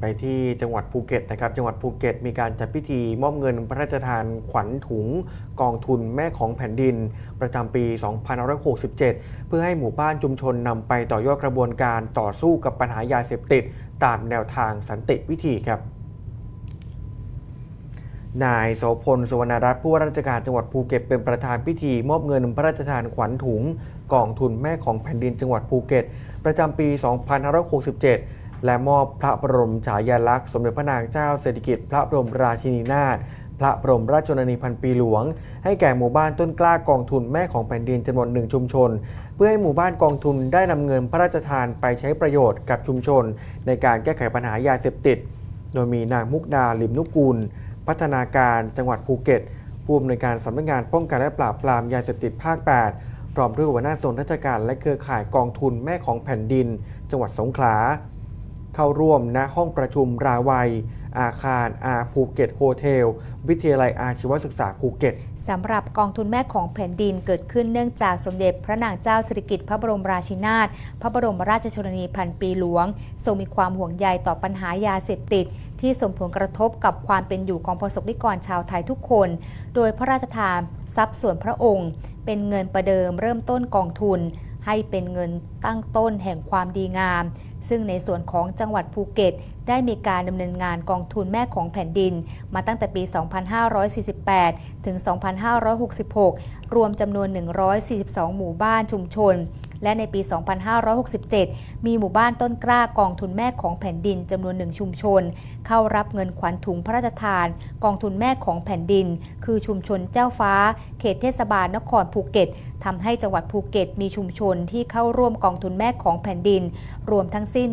ไปที่จังหวัดภูเก็ตนะครับ จังหวัดภูเก็ตมีการจัดพิธีมอบเงินพระราชทานขวัญถุงกองทุนแม่ของแผ่นดิน ประจำปี 2567 เพื่อให้หมู่บ้านชุมชนนำไปต่อยอดกระบวนการต่อสู้กับปัญหายาเสพติด ตามแนวทางสันติวิธีครับนายโสพลสุวรรณรัตน์ผู้ว่าราชการจังหวัดภูเก็ตเป็นประธานพิธี มอบเงินพระราชทานขวัญถุงกองทุนแม่ของแผ่นดินจังหวัดภูเก็ต ประจำปี 2567 และมอบพระบรมฉายาลักษณ์ สมเด็จพระนางเจ้าเศรษฐกิจพระบรมราชินีนาถพระบรมราชชนนีพันปีหลวง ให้แก่หมู่บ้านต้นกล้ากองทุนแม่ของแผ่นดินจำนวนหนึ่งชุมชน เพื่อให้หมู่บ้านกองทุนได้นำเงินพระราชทานไปใช้ประโยชน์กับชุมชน ในการแก้ไขปัญหายาเสพติด โดยมีนางมุกดาลิมนุกูล พัฒนาการจังหวัดภูเก็ตผู้อำนวยการสำนักงานป้องกันและปราบปรามยาเสพติดภาค 8 พร้อมด้วยหัวหน้าส่วนราชการและเครือข่ายกองทุนแม่ของแผ่นดิน จังหวัดสงขลา เข้าร่วมณห้องประชุมราวัย อาคารอาภูเก็ตโฮเทล วิทยาลัยอาชีวศึกษาภูเก็ตสำหรับกองทุนแม่ของแผ่นดินเกิดขึ้นเนื่องจากสมเด็จพระนางเจ้าสิริกิติ์พระบรมราชินาถพระบรมราชชนนีพันปีหลวง ทรงมีความห่วงใยต่อปัญหายาเสพติด ที่ส่งผลกระทบกับความเป็นอยู่ของประสบนิกรชาวไทยทุกคน โดยพระราชทานทรัพย์ส่วนพระองค์ เป็นเงินประเดิมเริ่มต้นกองทุน ให้เป็นเงินตั้งต้นแห่งความดีงาม ซึ่งในส่วนของจังหวัดภูเก็ต ได้มีการดำเนินงานกองทุนแม่ของแผ่นดิน มาตั้งแต่ปี 2548 ถึง 2566 รวมจำนวน 142 หมู่บ้านชุมชน และในปี 2567 มีหมู่บ้านต้นกล้ากองทุนแม่ของแผ่นดินจำนวนหนึ่งชุมชน เข้ารับเงินขวัญถุงพระราชทาน กองทุนแม่ของแผ่นดิน คือชุมชนเจ้าฟ้า เขตเทศบาลนครภูเก็ตทำให้จังหวัดภูเก็ตมีชุมชนที่เข้าร่วมกองทุนแม่ของแผ่นดิน รวมทั้งสิ้น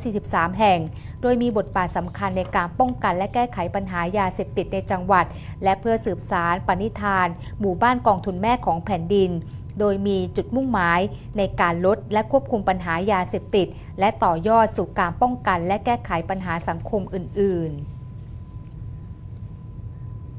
143 แห่ง โดยมีบทบาทสำคัญในการป้องกันและแก้ไขปัญหายาเสพติดในจังหวัด และเพื่อสืบสารปณิธาน หมู่บ้านกองทุนแม่ของแผ่นดิน โดยมีจุดมุ่งหมายในการลดและควบคุมปัญหายาเสพติด และต่อยอดสู่การป้องกันและแก้ไขปัญหาสังคมอื่น ๆ